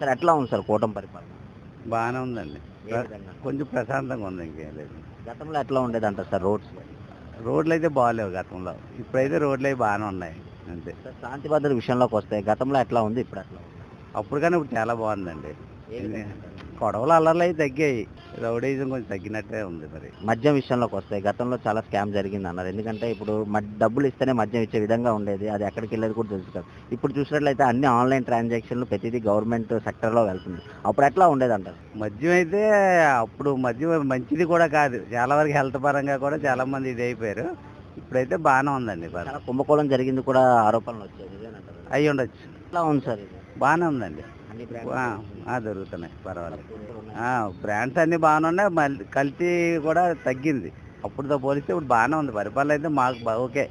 Sir ఎట్లా ఉంది sir కూటమి పరిపాలన. బాగానే ఉందండి. ఏ విధంగా? కొంచెం ప్రశాంతంగా ఉంది ఇంకేం లేదు. గతంలో ఎట్లా ఉండేది అంటారు సార్ రోడ్స్? రోడ్లు అయితే బాగాలేవు గతంలో. ఇప్పుడైతే రోడ్లు అవి బాగానే ఉన్నాయి. అంతే. సార్ శాంతి భద్రత విషయంలోకి వస్తే గతంలో ఎట్లా ఉంది? ఇప్పుడు ఎట్లా ఉంది? అప్పుడు కానీ ఇప్పుడు చాలా బాగుందండి. ఏ విధంగా? అంటారు? గొడవలు అల్లర్లు అవి తగ్గాయి. రౌడీజం కొంచెం తగ్గినట్టే ఉంది మరి. మద్యం విషయంలోకి వస్తే గతంలో చాలా స్కామ్ జరిగింది అన్నారు. ఎందుకంటే ఇప్పుడు డబ్బులు ఇస్తేనే మద్యం ఇచ్చే విధంగా ఉండేది. అది ఎక్కడికి వెళ్ళేది కూడా తెలుసు కదా. ఇప్పుడు చూసినట్లయితే అన్ని ఆన్లైన్ ట్రాన్సాక్షన్లు ప్రతిదీ గవర్నమెంట్ సెక్టర్లో వెళ్తుంది. అప్పుడు ఎట్లా ఉండేది అంటారు? మద్యం అయితే అప్పుడు మద్యం మంచిది కూడా కాదు. చాలా వరకు హెల్త్ పరంగా కూడా చాలా మంది ఇది అయిపోయారు. ఇప్పుడైతే బాగానే ఉందండి కుంభకోణం జరిగింది కూడా ఆరోపణలు వచ్చాయి. అయ్యి ఉండొచ్చు ఎట్లా ఉంది సార్ బాగానే ఉందండి. దొరుకుతున్నాయి. పర్వాలేదు. బ్రాండ్స్ అన్ని బాగానే ఉన్నాయి. మళ్ళీ కల్తీ కూడా తగ్గింది. అప్పుడుతో పోలిస్తే ఇప్పుడు బాగానే ఉంది. పరిపాలన అయితే మాకు బా- ఓకే.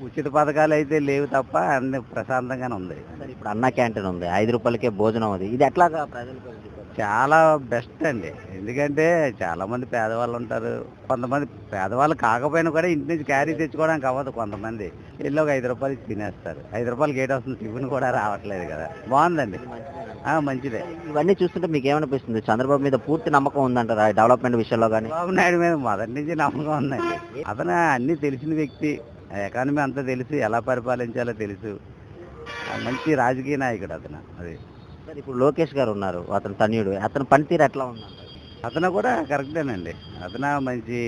ఉచిత పథకాలు అయితే లేవు తప్ప అన్ని ప్రశాంతంగానే ఉంది. ఇప్పుడు అన్న క్యాంటీన్ ఉంది. ఐదు రూపాయలకే భోజనం అది. ఇది ఎట్లాగా ప్రజలకు చాలా బెస్ట్ అండి. ఎందుకంటే చాలా మంది పేదవాళ్ళు ఉంటారు. కొంతమంది పేదవాళ్ళు కాకపోయినా కూడా ఇంటి నుంచి క్యారీ తెచ్చుకోవడానికి అవ్వదు కొంతమంది. వెళ్ళి ఒక ఐదు రూపాయలు ఇచ్చి తినేస్తారు. ఐదు రూపాయలకి ఏటి వస్తుంది టిఫిన్ కూడా రావట్లేదు కదా. బాగుందండి. ఆ, మంచిదే. ఇవన్నీ చూస్తుంటే మీకు ఏమనిపిస్తుంది? చంద్రబాబు మీద పూర్తి నమ్మకం ఉందంటారా? డెవలప్మెంట్ విషయంలో కానీ బాబు నాయుడు మీద మొదటి నుంచి నమ్మకం ఉందండి. అతను అన్ని తెలిసిన వ్యక్తి. ఎకానమీ అంతా తెలుసు. ఎలా పరిపాలించాలో తెలుసు. మంచి రాజకీయ నాయకుడు అతను. అది. సార్ ఇప్పుడు లోకేష్ గారు ఉన్నారు అతను తన్యుడు. అతని పనితీరు ఎట్లా ఉందంటారు? అతను కూడా కరెక్టేనండి. అతను మంచి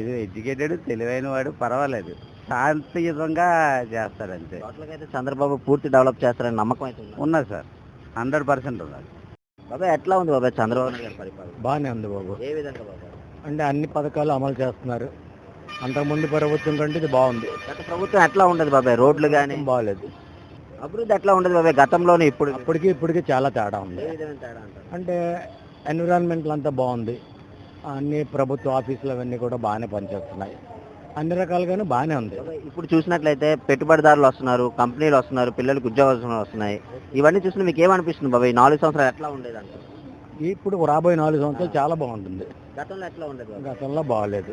ఇది ఎడ్యుకేటెడ్ తెలివైన వాడు పర్వాలేదు. శాంతియుతంగా చేస్తాడు అంతే టోటల్గా అయితే చంద్రబాబు పూర్తి డెవలప్ చేస్తారని నమ్మకం అయితే ఉంది? ఉన్నది సార్. హండ్రెడ్ పర్సెంట్ ఉన్నది. బాబాయ్ ఎట్లా ఉంది బాబాయ్ చంద్రబాబు నాయుడు గారి పరిపాలన? బాగానే ఉంది బాబు. ఏ విధంగా బాబాయ్? అంటే అన్ని పథకాలు అమలు చేస్తున్నారు. అంతకుముందు ప్రభుత్వం కంటే ఇది బాగుంది. గత ప్రభుత్వం ఎట్లా ఉండదు బాబాయ్? రోడ్లు కానీ బాగాలేదు అభివృద్ధి ఎట్లా ఉండదు బాబాయ్? గతంలోనే ఇప్పుడు. అప్పటికి ఇప్పటికి చాలా తేడా ఉంది. అంటే ఎన్విరాన్మెంట్లు అంతా బాగుంది. అన్ని ప్రభుత్వ ఆఫీసులు అవన్నీ కూడా బాగానే పనిచేస్తున్నాయి. అన్ని రకాలుగానే బాగానే ఉంది. ఇప్పుడు చూసినట్లయితే పెట్టుబడిదారులు వస్తున్నారు కంపెనీలు వస్తున్నారు పిల్లలకు ఉద్యోగాలు వస్తున్నాయి. ఇవన్నీ చూసిన మీకు ఏమనిపిస్తుంది బాబాయ్? ఈ నాలుగు సంవత్సరాలు ఎట్లా ఉండేది ఇప్పుడు రాబోయే నాలుగు సంవత్సరాలు చాలా బాగుంటుంది. గతంలో ఎట్లా ఉండేది? గతంలో బాగాలేదు.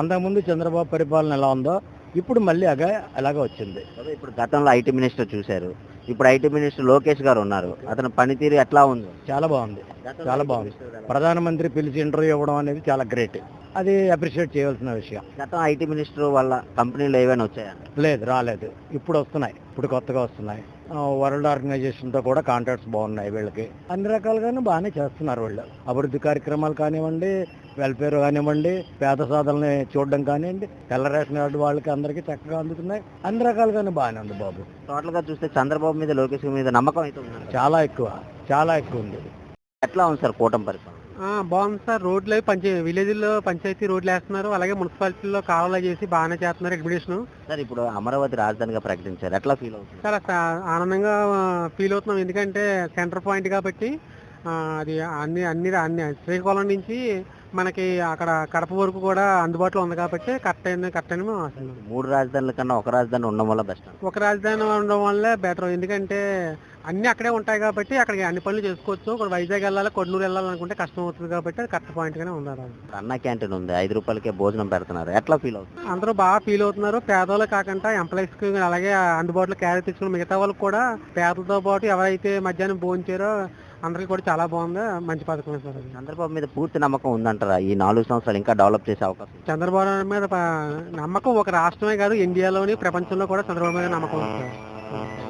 అంతకుముందు చంద్రబాబు పరిపాలన ఎలా ఉందో ఇప్పుడు మళ్ళీ అగా అలాగే వచ్చింది. ఇప్పుడు గతంలో ఐటీ మినిస్టర్ చూశారు. ఇప్పుడు ఐటీ మినిస్టర్ లోకేష్ గారు ఉన్నారు. అతని పనితీరు ఎట్లా ఉంది? చాలా బాగుంది. చాలా బాగుంది. ప్రధానమంత్రి పిలిచి ఇంటర్వ్యూ ఇవ్వడం అనేది చాలా గ్రేట్. అది అప్రిషియేట్ చేయవలసిన విషయం. గతం ఐటీ మినిస్టర్ వాళ్ళ కంపెనీలు ఏవైనా వచ్చాయండి లేదు రాలేదు. ఇప్పుడు వస్తున్నాయి. ఇప్పుడు కొత్తగా వస్తున్నాయి. వరల్డ్ ఆర్గనైజేషన్తో కూడా కాంటాక్ట్స్ బాగున్నాయి వీళ్ళకి. అన్ని రకాలుగానే బాగానే చేస్తున్నారు వీళ్ళు. అభివృద్ధి కార్యక్రమాలు కానివ్వండి వెల్ఫేర్ కానివ్వండి పేద సాధనని చూడడం కానివ్వండి తెల్ల రేషన్ కార్డు వాళ్ళకి అందరికీ చక్కగా అందుతున్నాయి. అన్ని రకాలుగానే బాగానే ఉంది బాబు. టోటల్గా చూస్తే చంద్రబాబు మీద లోకేష్ మీద నమ్మకం అయితే చాలా ఎక్కువ చాలా ఎక్కువ ఉంది. ఎట్లా ఉంది సార్ కూటమి పరిపాలన? బాగుంది సార్. రోడ్లు అవి పంచ విలేజ్లో పంచాయతీ రోడ్లు వేస్తున్నారు. అలాగే మున్సిపాలిటీలో కాలువలు చేసి బాగానే చేస్తున్నారు ఎగ్జిబిషన్. సార్ ఇప్పుడు అమరావతి రాజధానిగా ప్రకటించారు. ఎట్లా ఫీల్ అవుతుంది? చాలా సా- ఆనందంగా ఫీల్ అవుతున్నాం. ఎందుకంటే సెంటర్ పాయింట్ కాబట్టి అది అన్ని అన్ని అన్ని శ్రీకాకుళం నుంచి మనకి అక్కడ కడప వరకు కూడా అందుబాటులో ఉంది కాబట్టి కరెక్ట్ అయింది కరెక్ట్ అని మేము ఆశిస్తున్నాం. మూడు రాజధానుల కన్నా ఒక రాజధాని ఉండడం వల్ల బెస్ట్ ఒక రాజధాని ఉండడం వల్లే బెటర్ ఎందుకంటే అన్ని అక్కడే ఉంటాయి కాబట్టి అక్కడికి అన్ని పనులు చేసుకోవచ్చు. ఇక్కడ వైజాగ్ వెళ్ళాలి కొన్నూరు వెళ్ళాలనుకుంటే కష్టం అవుతుంది కాబట్టి అది కరెక్ట్ పాయింట్ గానే ఉన్నారు అన్న క్యాంటీన్ ఉంది ఐదు రూపాయలకే భోజనం పెడుతున్నారు. ఎట్లా ఫీల్ అవుతుంది? అందరూ బాగా ఫీల్ అవుతున్నారు. పేదవాళ్ళు కాకుండా ఎంప్లాయీస్కి అలాగే అందుబాటులో క్యారీ తెచ్చుకున్న మిగతా వాళ్ళకి కూడా పేదలతో పాటు ఎవరైతే మధ్యాహ్నం భోంచారో అందరికీ కూడా చాలా బాగుంది మంచి పథకం సార్ అది. చంద్రబాబు మీద పూర్తి నమ్మకం ఉందంటారా ఈ నాలుగు సంవత్సరాలు ఇంకా డెవలప్ చేసే అవకాశం ఉంది. చంద్రబాబు నాయుడు మీద ప- నమ్మకం ఒక రాష్ట్రమే కాదు ఇండియాలోని ప్రపంచంలో కూడా చంద్రబాబు మీద నమ్మకం ఉంది సార్.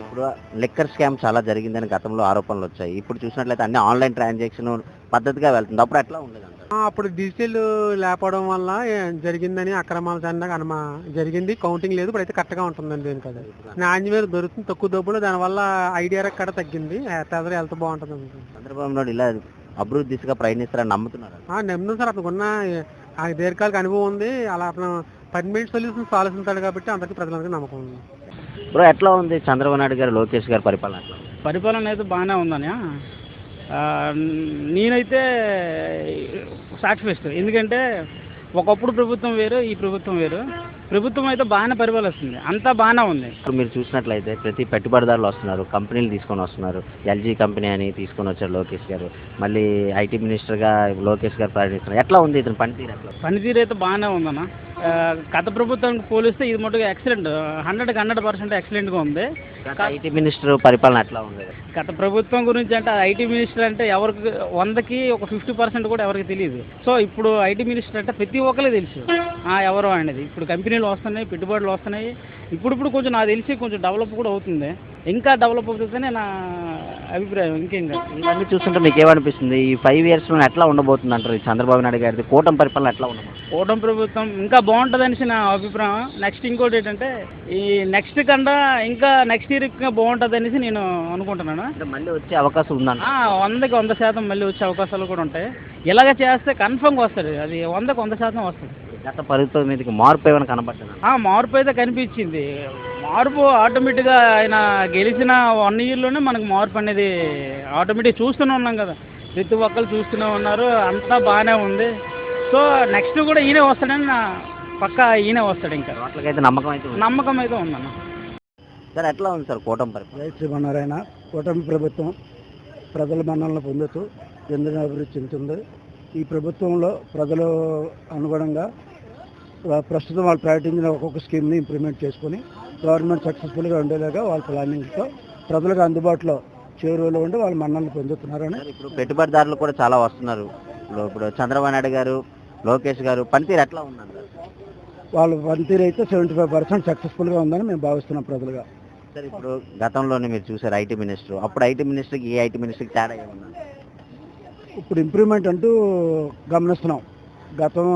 ఇప్పుడు లిక్కర్ స్కామ్ చాలా జరిగిందని గతంలో ఆరోపణలు వచ్చాయి. ఇప్పుడు చూసినట్లయితే అన్ని ఆన్లైన్ ట్రాన్సాక్షన్ పద్ధతిగా వెళ్తుంది. అప్పుడు ఎట్లా ఉండేది అప్పుడు డిజిటల్ లేకపోవడం వల్ల జరిగిందని అక్రమాలు జరగడం అనుమా జరిగింది. కౌంటింగ్ లేదు. ఇప్పుడు అయితే కరెక్ట్గా ఉంటుందండి దీనికి అది. నాణ్యమైన దొరుకుతుంది. తక్కువ డబ్బులు. దానివల్ల ఐడియా కూడా తగ్గింది. పేదలు హెల్త్ బాగుంటుంది. చంద్రబాబు నాయుడు ఇలా అభివృద్ధి దిశగా ప్రయాణిస్తారని నమ్ముతున్నారు? ఆ నమ్ముతాం సార్ అతనికి ఉన్న ఆ దీర్ఘకాలిక అనుభవం ఉంది. అలా అతను పర్మనెంట్ సొల్యూషన్స్ ఆలోచిస్తాడు కాబట్టి అందరికీ ప్రజలందరికీ నమ్మకం ఉంది. బ్రో ఎట్లా ఉంది చంద్రబాబు నాయుడు గారు లోకేష్ గారి పరిపాలన? పరిపాలన అయితే బాగానే ఉందని నేనైతే సాటిస్ఫైస్ట్ ఎందుకంటే ఒకప్పుడు ప్రభుత్వం వేరు ఈ ప్రభుత్వం వేరు. ప్రభుత్వం అయితే బాగానే పరిపాలిస్తుంది అంతా బాగానే ఉంది. ఇప్పుడు మీరు చూసినట్లయితే ప్రతి పెట్టుబడిదారులు వస్తున్నారు కంపెనీలు తీసుకొని వస్తున్నారు. ఎల్జీ కంపెనీ అని తీసుకొని వచ్చారు లోకేష్ గారు. మళ్ళీ ఐటీ మినిస్టర్గా లోకేష్ గారు పర్యటిస్తున్నారు ఎట్లా ఉంది ఇతని పనితీరు? పనితీరు అయితే బాగానే ఉందన్న. గత ప్రభుత్వానికి పోలిస్తే ఇది మటుకు ఎక్సలెంట్ హండ్రెడ్కి హండ్రెడ్ పర్సెంట్ ఎక్సలెంట్గా ఉంది. ఐటీ మినిస్టర్ పరిపాలన ఎట్లా ఉంది? గత ప్రభుత్వం గురించి అంటే ఐటీ మినిస్టర్ అంటే ఎవరికి వందకి ఒక ఫిఫ్టీ పర్సెంట్ కూడా ఎవరికి తెలియదు. సో ఇప్పుడు ఐటీ మినిస్టర్ అంటే ప్రతి ఒక్కరికి తెలుసు. ఆ, ఎవరు అనేది. ఇప్పుడు కంపెనీలు వస్తున్నాయి పెట్టుబడులు వస్తున్నాయి. ఇప్పుడు ఇప్పుడు కొంచెం నాకు తెలిసి కొంచెం డెవలప్ కూడా అవుతుంది. ఇంకా డెవలప్ అవుతుందనే నా అభిప్రాయం. ఇంకేం కాదు. ఇవన్నీ చూస్తుంటే మీకు ఏమనిపిస్తుంది? ఈ ఫైవ్ ఇయర్స్లో ఎట్లా ఉండబోతుంది అంటారు ఈ చంద్రబాబు నాయుడు గారిది? కూటమి పరిపాలన ఎట్లా ఉండబోతుంది? కూటమి ప్రభుత్వం ఇంకా బాగుంటుంది అనేసి నా అభిప్రాయం. నెక్స్ట్ ఇంకోటి ఏంటంటే ఈ నెక్స్ట్ కన్నా ఇంకా నెక్స్ట్ ఇయర్ ఇంకా బాగుంటుంది అనేసి నేను అనుకుంటున్నాను. అంటే మళ్ళీ వచ్చే అవకాశం ఉందంట ఆ, వందకి వంద శాతం మళ్ళీ వచ్చే అవకాశాలు కూడా ఉంటాయి. ఇలాగ చేస్తే కన్ఫర్మ్గా వస్తుంది. అది వందకి వంద శాతం వస్తుంది. గత మీదకి మార్పు ఏమైనా కనబడుతుంది ఆ, మార్పు అయితే కనిపించింది. మార్పు ఆటోమేటిక్గా ఆయన గెలిచిన వన్ ఇయర్లోనే మనకు మార్పు అనేది ఆటోమేటిక్ చూస్తూనే ఉన్నాం కదా. ప్రతి ఒక్కరు చూస్తూనే ఉన్నారు. అంతా బాగానే ఉంది. సో నెక్స్ట్ కూడా ఈయనే వస్తాడని నా పక్కా ఈయనే వస్తాడు ఇంకా. వాటికైతే నమ్మకం అయితే నమ్మకం అయితే ఉందన్న. సార్ ఎట్లా ఉంది సార్ కూటమి పరిపాలన? జై శ్రీమన్నారాయణ కూటమి ప్రభుత్వం ప్రజల మన్నలను పొందుతూ ఎందుకు అభివృద్ధి చెందుతుంది? ఈ ప్రభుత్వంలో ప్రజలు అనుగుణంగా ప్రస్తుతం వాళ్ళు ప్రకటించిన ఒక్కొక్క స్కీమ్ని ఇంప్లిమెంట్ చేసుకొని గవర్నమెంట్ సక్సెస్ఫుల్గా ఉండేలాగా వాళ్ళ ప్లానింగ్తో ప్రజలకు అందుబాటులో చేరువలో ఉండి వాళ్ళ మన్నలను పొందుతున్నారని. ఇప్పుడు పెట్టుబడిదారులు కూడా చాలా వస్తున్నారు. ఇప్పుడు చంద్రబాబు నాయుడు గారు లోకేష్ గారు పనితీరు ఎట్లా ఉందంటారు వాళ్ళ పనితీరు అయితే సెవెంటీ ఫైవ్ పర్సెంట్ సక్సెస్ఫుల్గా ఉందని మేము భావిస్తున్నాం ప్రజలుగా. సార్ ఇప్పుడు గతంలోనే మీరు చూసారు ఐటీ మినిస్టర్. అప్పుడు ఐటీ మినిస్టర్కి ఈ ఐటీ మినిస్టర్కి తేడా ఏమన్నా ఇప్పుడు ఇంప్రూవ్మెంట్ అంటూ గమనిస్తున్నాం. గతం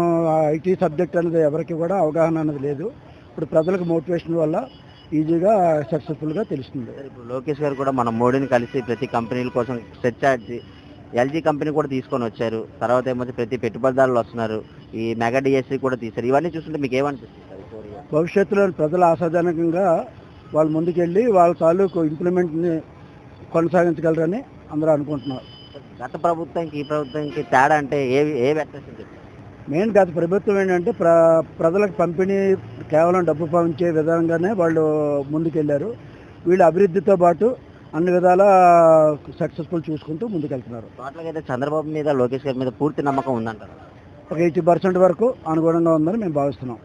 ఐటీ సబ్జెక్ట్ అనేది ఎవరికి కూడా అవగాహన అనేది లేదు. ఇప్పుడు ప్రజలకు మోటివేషన్ వల్ల ఈజీగా సక్సెస్ఫుల్గా తెలుస్తుంది. ఇప్పుడు లోకేష్ గారు కూడా మన మోడీని కలిసి ప్రతి కంపెనీల కోసం సెట్ చేసి ఎల్జీ కంపెనీ కూడా తీసుకొని వచ్చారు. తర్వాత ఏమొచ్చి ప్రతి పెట్టుబడిదారులు వస్తున్నారు. ఈ మెగా డిఎస్సి కూడా తీశారు. ఇవన్నీ చూస్తుంటే మీకు ఏమనిపిస్తుంది? భవిష్యత్తులో ప్రజలు ఆశాజనకంగా వాళ్ళు ముందుకెళ్ళి వాళ్ళ తాలూకు ఇంప్లిమెంట్ని కొనసాగించగలరని అందరూ అనుకుంటున్నారు. గత ప్రభుత్వానికి ఈ ప్రభుత్వానికి తేడా అంటే ఏ ఏ వ్యత్యాసం మెయిన్ గత ప్రభుత్వం ఏంటంటే ప్ర ప్రజలకు పంపిణీ కేవలం డబ్బు పంచే విధంగానే వాళ్ళు ముందుకెళ్ళారు. వీళ్ళు అభివృద్ధితో పాటు అన్ని విధాల సక్సెస్ఫుల్ చూసుకుంటూ ముందుకెళ్తున్నారు. అయితే చంద్రబాబు మీద లోకేష్ గారి మీద పూర్తి నమ్మకం ఉందంటారు? ఒక ఎయిటీ పర్సెంట్ వరకు అనుగుణంగా ఉందని మేము భావిస్తున్నాం.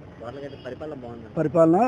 పరిపాలన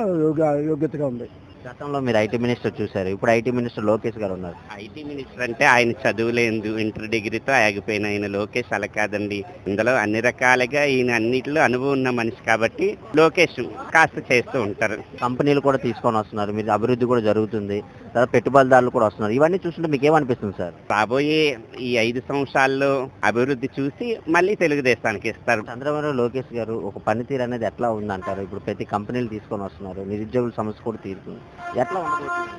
యోగ్యతగా ఉంది. గతంలో మీరు ఐటీ మినిస్టర్ చూశారు. ఇప్పుడు ఐటీ మినిస్టర్ లోకేష్ గారు ఉన్నారు. ఐటీ మినిస్టర్ అంటే ఆయన చదువులేదు ఇంటర్ డిగ్రీతో ఆగిపోయిన ఆయన లోకేష్ అలా కాదండి. ఇందులో అన్ని రకాలుగా ఈయన అన్నిటిలో అనుభవం ఉన్న మనిషి కాబట్టి లోకేష్ కాస్త చేస్తూ ఉంటారు. కంపెనీలు కూడా తీసుకొని వస్తున్నారు. మీరు అభివృద్ధి కూడా జరుగుతుంది. తర్వాత పెట్టుబడిదారులు కూడా వస్తున్నారు. ఇవన్నీ చూస్తుంటే మీకు ఏమనిపిస్తుంది సార్? రాబోయే ఈ ఐదు సంవత్సరాల్లో అభివృద్ధి చూసి మళ్ళీ తెలుగుదేశానికి ఇస్తారు. చంద్రబాబు లోకేష్ గారు ఒక పనితీరు అనేది ఎట్లా ఉందంటారు ఇప్పుడు ప్రతి కంపెనీలు తీసుకొని వస్తున్నారు. నిరుద్యోగుల సమస్య కూడా తీరుతుంది. ఎట్లా ఉండబోతుంది?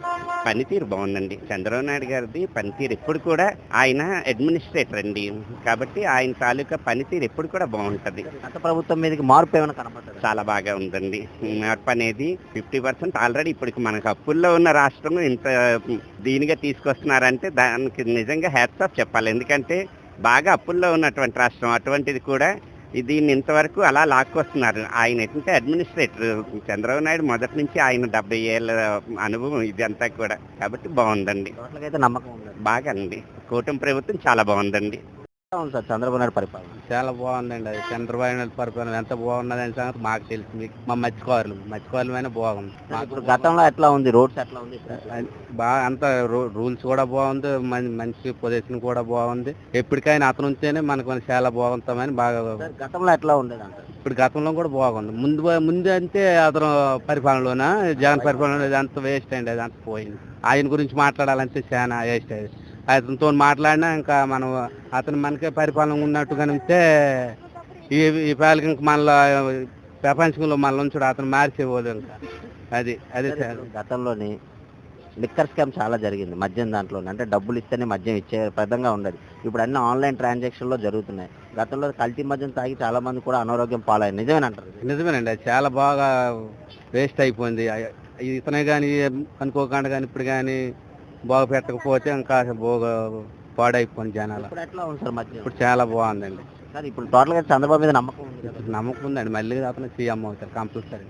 పనితీరు బాగుందండి. చంద్రబాబు నాయుడు గారిది పనితీరు ఎప్పుడు కూడా ఆయన అడ్మినిస్ట్రేటర్ అండి. కాబట్టి ఆయన తాలూకా పనితీరు ఎప్పుడు కూడా బాగుంటది. గత ప్రభుత్వం మీదకి మార్పు ఏమైనా కనపడుతుంది చాలా బాగా ఉందండి. మార్పు అనేది ఫిఫ్టీ పర్సెంట్ ఆల్రెడీ ఇప్పటికి మనకు అప్పుల్లో ఉన్న రాష్ట్రం ఇంత దీనిగా తీసుకొస్తున్నారంటే దానికి నిజంగా హ్యాట్స్ ఆఫ్ చెప్పాలి. ఎందుకంటే బాగా అప్పుల్లో ఉన్నటువంటి రాష్ట్రం. అటువంటిది కూడా దీన్ని ఇంతవరకు అలా లాక్కొస్తున్నారు. ఆయన ఏంటంటే అడ్మినిస్ట్రేటర్ చంద్రబాబు నాయుడు మొదటి నుంచి ఆయన డెబ్బై ఏళ్ళ అనుభవం ఇదంతా కూడా. కాబట్టి బాగుందండి. నమ్మకం బాగా అండి. కూటమి ప్రభుత్వం చాలా బాగుందండి. ఉంది సార్ చంద్రబాబు నాయుడు పరిపాలన? చాలా బాగుందండి అది. చంద్రబాబు నాయుడు పరిపాలన ఎంత బాగున్నదని సంగతి మాకు తెలుసు. మీకు మా మత్స్యకారులు మత్స్యకారులమైన బాగుంది. ఇప్పుడు గతంలో ఎట్లా ఉంది? రోడ్స్ ఎట్లా ఉంది? బాగా అంత రూల్స్ కూడా బాగుంది. మంచి పొజిషన్ కూడా బాగుంది. ఎప్పటికైనా అతను ఉంటేనే మనకు చాలా బాగుంటామని బాగా గతంలో ఎట్లా ఉండేది ఇప్పుడు గతంలో కూడా బాగుంది. ముందు ముందు అంటే అతను పరిపాలనలోన? జగన్ పరిపాలన అంత వేస్ట్ అండి అది అంత పోయింది. ఆయన గురించి మాట్లాడాలంటే చాలా వేస్ట్ అది. అతనితో మాట్లాడినా ఇంకా మనం అతను మనకే పరిపాలన ఉన్నట్టుగా ఉంటే ఈ ఈ పాలకి ఇంక మళ్ళా ప్రపంచంలో మళ్ళీ ఉంచుడు అతను మార్చేపోదు ఇంకా. అది అదే సార్, గతంలోని లిక్కర్ స్కామ్ చాలా జరిగింది మద్యం దాంట్లో అంటే డబ్బులు ఇస్తేనే మద్యం ఇచ్చే పదంగా ఉండదు. ఇప్పుడు అన్ని ఆన్లైన్ ట్రాన్సాక్షన్లో జరుగుతున్నాయి. గతంలో కల్తీ మద్యం తాగి చాలా మంది కూడా అనారోగ్యం పాలయ్యారు. నిజమేనంటారు నిజమేనండి అది చాలా బాగా వేస్ట్ అయిపోయింది. ఇతనే కానీ అనుకోకుండా కానీ ఇప్పుడు కానీ బాగు పెట్టకపోతే ఇంకా బాగా పాడైపోయింది జనాలు. ఇప్పుడు ఎట్లా ఉంది సార్ మద్యం ఇప్పుడు చాలా బాగుందండి. సార్ ఇప్పుడు టోటల్గా చంద్రబాబు మీద నమ్మకం ఉంది కదా? నమ్మకం ఉందండి. మళ్ళీ అతను సీఎం అవుతారు కంపల్సరీ